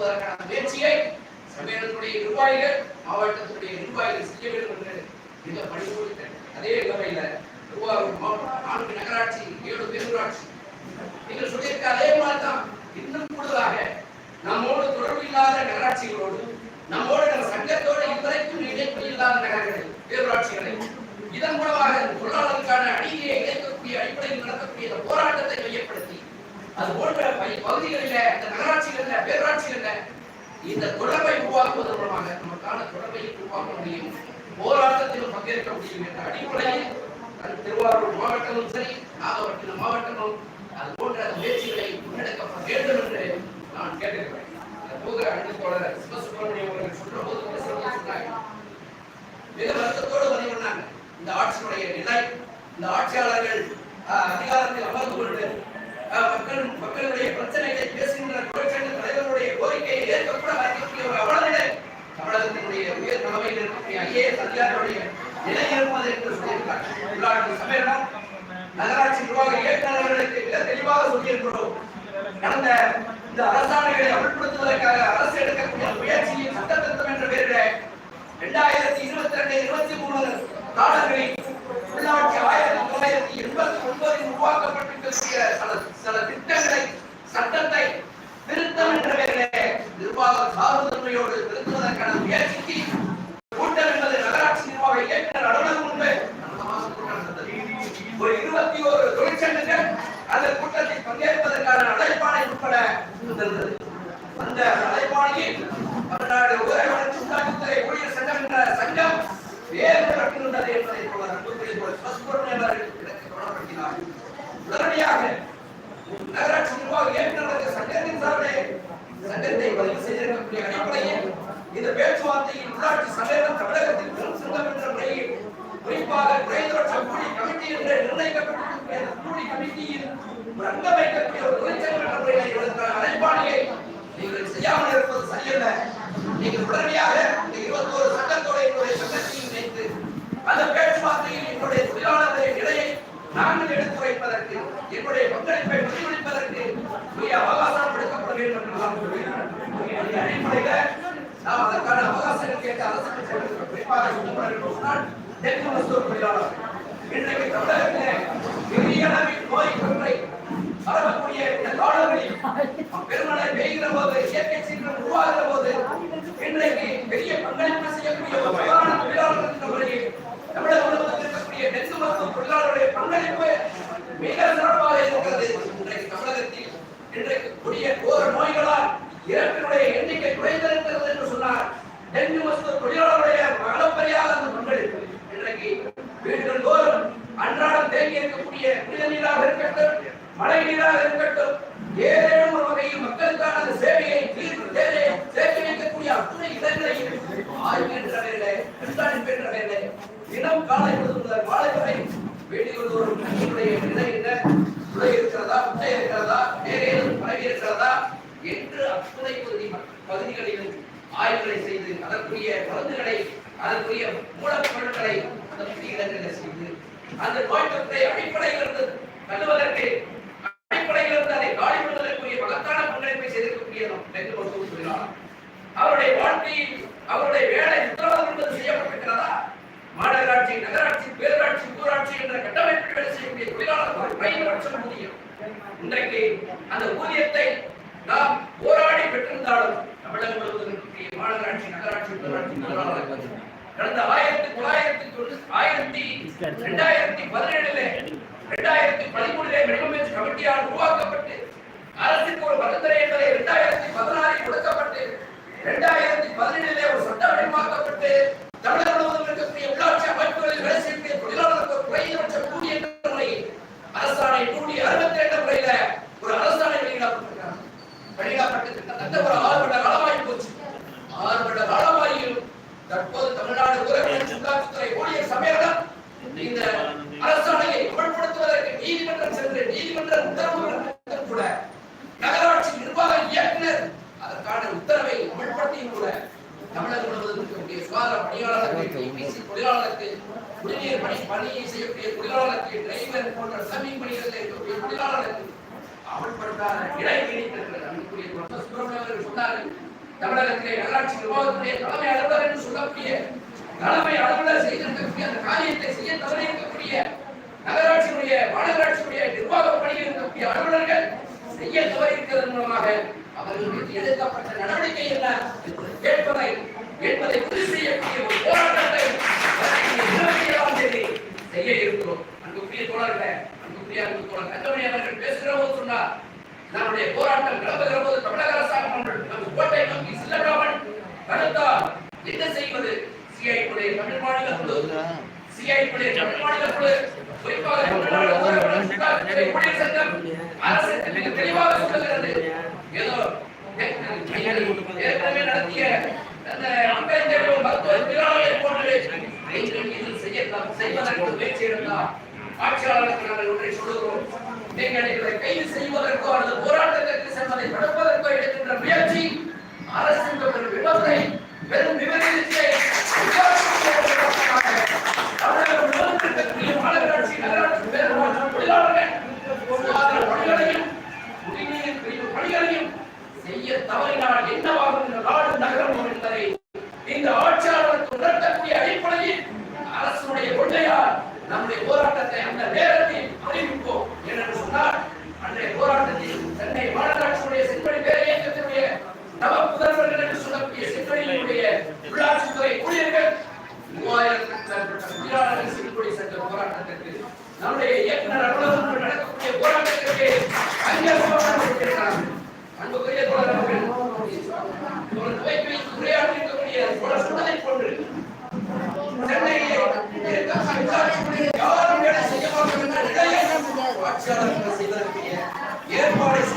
அமல்படுத்துவதற்கான முயற்சியை சம்மேளனத்துடைய நிர்வாகிகள் மாவட்டத்துடைய நிர்வாகிகள் செய்ய வேண்டும் என்று மிக பணிபுரித்தேன் அதே நிலைமையில திருவாரூர் மாவட்டம் நான்கு நகராட்சி ஏழு பேரூராட்சி. நீங்கள் சொல்லியிருக்க அதே மாதிரி தான் இன்னும் கூடுதலாக நம்மோடு தொடர்பு இல்லாத நகராட்சிகளோடு நம்மோடு நம்ம சங்கத்தோடு இதுவரைக்கும் இணைப்பு இல்லாத நகரங்களை பேரூராட்சிகளை இதன் மூலமாக தொழிலாளர்களுக்கான அணியை இணைக்கக்கூடிய அடிப்படையில் நடத்தக்கூடிய போராட்டத்தை மையப்படுத்தி அது போன்ற பை- பகுதிகளில இந்த நகராட்சிகள்ல பேரூராட்சிகள்ல இந்த தொடர்பை உருவாக்குவதன் மூலமாக நமக்கான தொடர்பை உருவாக்க முடியும். போராட்டத்திலும் பங்கேற்க முடியும் என்ற அடிப்படையில் திருவாரூர் மாவட்டமும் சரி நாகப்பட்டினம் மாவட்டமும் அது போன்ற முயற்சிகளை முன்னெடுக்கப்பட வேண்டும் என்று நான் கேட்டிருக்கிறேன் போகிற அன்பு தோழர் அவர்கள் சொல்ற போது கூட சொன்னாங்க. மிக வருத்தத்தோடு பதிவு பண்ணாங்க. இந்த ஆட்சியினுடைய நிலை இந்த ஆட்சியாளர்கள் ஆஹ், அதிகாரத்தில் அமர்ந்து கொண்டு மக்கள் மக்களுடைய பிரச்சனைகளை பேசுகின்ற தொழிற்சங்க தலைவருடைய கோரிக்கையை ஏற்கக்கூட மறுக்கக்கூடிய ஒரு அவலநிலை தமிழகத்தினுடைய உயர் தலைமையில் இருக்கக்கூடிய ஐஏஎஸ் அதிகாரிகளுடைய நிலை இருப்பது என்று சொல்லியிருக்கிறார். உள்ளாட்சி சம்மேளனம் நகராட்சி நிர்வாக இயக்குநர்களுக்கு மிக தெளிவாக சொல்லியிருக்கிறோம். கடந்த இந்த அரசாணைகளை அமல்படுத்துவதற்காக அரசு எடுக்கக்கூடிய முயற்சியின் சட்டத்திருத்தம் என்ற பெயரில் இரண்டாயிரத்தி இருபத்தி ரெண்டு இருபத்தி மூணு காலங்களில் உள்ளாட்சி ஆயிரத்தி தொள்ளாயிரத்தி எண்பத்தி ஒன்பதில் உருவாக்கப்பட்டிருக்கக்கூடிய சில சில திட்டங்களை சட்டத்தை திருத்தம் என்ற பெயரிலே நிர்வாக சார்புத்தன்மையோடு திருத்துவதற்கான முயற்சிக்கு கூட்டம் என்பது நகராட்சி நிர்வாக இயக்குனர் அலுவலகம் முன்பு ஒரு இருபத்தி ஒரு தொழிற்சங்கங்கள் அந்த கூட்டத்தில் பங்கேற்பதற்கான அழைப்பானை உட்பட இருந்தது. அந்த அழைப்பானையில் தமிழ்நாடு ஊரக வளர்ச்சி உள்ளாட்சித்துறை ஊழியர் சங்கம் என்ற சங்கம் வேறு கட்டுகின்றது என்பதை அவர் அன்புக்குரிய ஒரு சிவசுப்பிரமணியன் அவர்கள் எனக்கு தொடர்படுத்தினார் உடனடியாக நகராட்சி நிர்வாக இயக்குநர்கள் சங்கத்தின் சார்பிலே சங்கத்தை பதிவு செய்திருக்கக்கூடிய அடிப்படையில் இந்த பேச்சுவார்த்தையில் உள்ளாட்சி சம்மேளனம் தமிழகத்தில் பெரும் சங்கம் என்ற முறையில் குறிப்பாக குறைந்தபட்ச கூலி கமிட்டி என்று நிர்ணயிக்கப்பட்டிருக்கக்கூடிய கூலி கமிட்டியில் ஒரு ஒரு என்ற முறையில் நீங்கள் செய்யாமல் இருப்பது சரியல்ல. நீங்கள் உடனடியாக இந்த இருபத்தோரு சட்டத்தோடு என்னுடைய சங்கத்தையும் இணைத்து அந்த பேச்சுவார்த்தையில் என்னுடைய தொழிலாளர்களின் நிலையை நாங்கள் எடுத்து வைப்பதற்கு என்னுடைய பங்களிப்பை பிரதிபலிப்பதற்கு உரிய அவகாசம் எடுக்கப்பட வேண்டும் என்று நான் நாம் அதற்கான அவகாசம் கேட்டு அரசுக்கு செல்கிறோம். குறிப்பாக சொல்லுங்கள் சொன்னால் தெற்கு மருத்துவ தொழிலாளர் இன்றைக்கு தமிழகத்திலே பெரிய அளவில் நோய் தொற்றை பரவக்கூடிய இந்த காலங்களில் பெருமழை பெய்கிற போது இயற்கை சீற்றம் உருவாகிற போது இன்றைக்கு பெரிய பங்களிப்பு செய்யக்கூடிய ஒரு பிரதான தொழிலாளர்கள் என்ற முறையில் தமிழக முழுவதும் இருக்கக்கூடிய தெற்கு மருத்துவ தொழிலாளருடைய பங்களிப்பு மிக சிறப்பாக இருக்கிறது இன்றைக்கு தமிழகத்தில் இன்றைக்கு கூடிய கோர நோய்களால் இறப்பினுடைய எண்ணிக்கை குறைந்த என்று சொன்னார் டெங்கு மருத்துவ தொழிலாளருடைய அளப்பரியாத அந்த பங்களிப்பு இன்றைக்கு வீடுகள் தோறும் அன்றாடம் தேங்கி இருக்கக்கூடிய புனித நீராக இருக்கட்டும் மழை நீராக இருக்கட்டும் ஏதேனும் ஒரு வகையில் மக்களுக்கான அந்த சேவையை தீர்வு தேவையை சேர்த்து வைக்கக்கூடிய அத்துணை இடங்களையும் ஆய்வு என்ற பெயரிலே கண்காணிப்பு என்ற பெயரிலே தினம் காலை கொடுத்துள்ள முதல் மாலை வரை வீடுகள் தோறும் தண்ணீருடைய நிலை என்ன? உலை இருக்கிறதா முட்டை இருக்கிறதா வேறு ஏதும் பரவி இருக்கிறதா? என்று அத்துணை பகுதி பகுதிகளிலும் ஆய்வுகளை செய்து அதற்குரிய மருந்துகளை அதற்குரிய மூலப்பொருட்களை அதற்குரிய இடங்களில் செய்து அந்த நோய் தொற்றை அடிப்படையிலிருந்து தள்ளுவதற்கு அடிப்படையிலிருந்து அதை காலி விடுவதற்குரிய மகத்தான பங்களிப்பை செய்திருக்கக்கூடிய நம் டெங்கு மருத்துவ தொழிலாளர். அவருடைய வாழ்க்கையில் அவருடைய வேலை உத்தரவாதம் என்பது செய்யப்பட்டிருக்கிறதா? மாநகராட்சி நகராட்சி பேரூராட்சி ஊராட்சி என்ற கட்டமைப்பில் வேலை செய்யக்கூடிய தொழிலாளர்கள் குறைந்தபட்சம் ஊதியம். இன்றைக்கு அந்த ஊதியத்தை நாம் போராடி பெற்றிருந்தாலும் தமிழகம் முழுவதும் இருக்கக்கூடிய மாநகராட்சி நகராட்சி பேரூராட்சி தொழிலாளர்கள் கடந்த ஆயிரத்தி தொள்ளாயிரத்தி ஆயிரத்தி இரண்டாயிரத்தி பதினேழுல இரண்டாயிரத்தி பதிமூணுல மினிமம் கமிட்டியால் உருவாக்கப்பட்டு அரசுக்கு ஒரு பரிந்துரை என்பதை இரண்டாயிரத்தி பதினாறில் கொடுக்கப்பட்டு இரண்டாயிரத்தி பதினேழிலே ஒரு சட்டம் வடிவமாக்கப்பட்டு தமிழகம் முழுவதும் இருக்கக்கூடிய உள்ளாட்சி அமைப்புகளில் வேலை செய்யக்கூடிய தொழிலாளர்களுக்கு குறைந்தபட்ச கூடிய என்ற முறையில் அரசாணை நூற்றி அறுபத்தி இரண்டு முறையில ஒரு அரசாணை வெளியிடப்பட்டிருக்கிறார் வெளியிடப்பட்டு கிட்டத்தட்ட ஒரு ஆறு வருட காலமாகி போச்சு ஆறு வருட காலமாகியும் தற்போது தமிழ்நாடு உறவினர் உள்ளாட்சித்துறை ஊழியர் சம்மேளனம் இந்த அரசாணையை அமல்படுத்துவதற்கு நீதிமன்றம் சென்று நீதிமன்ற உத்தரவு பிறப்பித்தும் கூட நகராட்சி நிர்வாக இயக்குனர் அதற்கான உத்தரவை அமல்படுத்தியும் கூட தமிழகம் முழுவதும் இருக்கக்கூடிய சுகாதார பணியாளர்களுக்கு பிசி தொழிலாளர்களுக்கு குடிநீர் பணி பணியை செய்யக்கூடிய தொழிலாளர்களுக்கு டிரைவர் போன்ற சமீப பணிகளில் இருக்கக்கூடிய தொழிலாளர்களுக்கு அமல்படுத்தாத நிலை நீடித்திருக்கிறது அன்புக்குரிய ப்ரொஃபசர் சொன்னார்கள் தமிழகத்திலே நகராட்சி நிர்வாகத்திலே தலைமை அலுவலர் என்று சொல்லக்கூடிய தலைமை அலுவலர் செய்திருக்கக்கூடிய அந்த காரியத்தை செய்ய தவறியிருக்கக்கூடிய நகராட்சியினுடைய நிர்வாக பணியில் இருக்கக்கூடிய அலுவலர்கள் செய்ய மூலமாக அவர்கள் மீது எடுக்கப்பட்ட நடவடிக்கை என்ன என்பதை கேட்பதை என்பதை உறுதி செய்யக்கூடிய ஒரு போராட்டம் செய்ய இருக்கிறோம் அன்புக்குரிய தோழர்களே அன்புக்குரிய அன்பு தோழர். தங்கமணி அவர்கள் பேசுகிற போது சொன்னார் நம்முடைய போராட்டம் கிளம்புகிற போது தமிழக அரசாங்கம் நம் கோட்டை நோக்கி செல்லவிடாமல் தடுத்தால் என்ன செய்வது? சிஐ புடைய தமிழ் மாநில குழு. சிஐ புடைய தமிழ் மாநில குழு. குறிப்பாக தமிழ்நாடு ஊரக ஊழியர் சங்கம் அரசு மிக தெளிவாக சொல்லுகிறது. ஏதோ ஏற்கனவே நடத்திய அந்த அம்பேத்கர் மருத்துவ திருநாளை போன்று நீங்கள் முயற்சி இருந்தால் ஆட்சியாளருக்கு நாங்கள் ஒன்றை சொல்லுகிறோம். நீங்கள் எங்களை கைது செய்வதற்கோ அல்லது போராட்டத்திற்கு செல்வதை தடுப்பதற்கோ எடுக்கின்ற முயற்சி அரசின் Yeah, boys.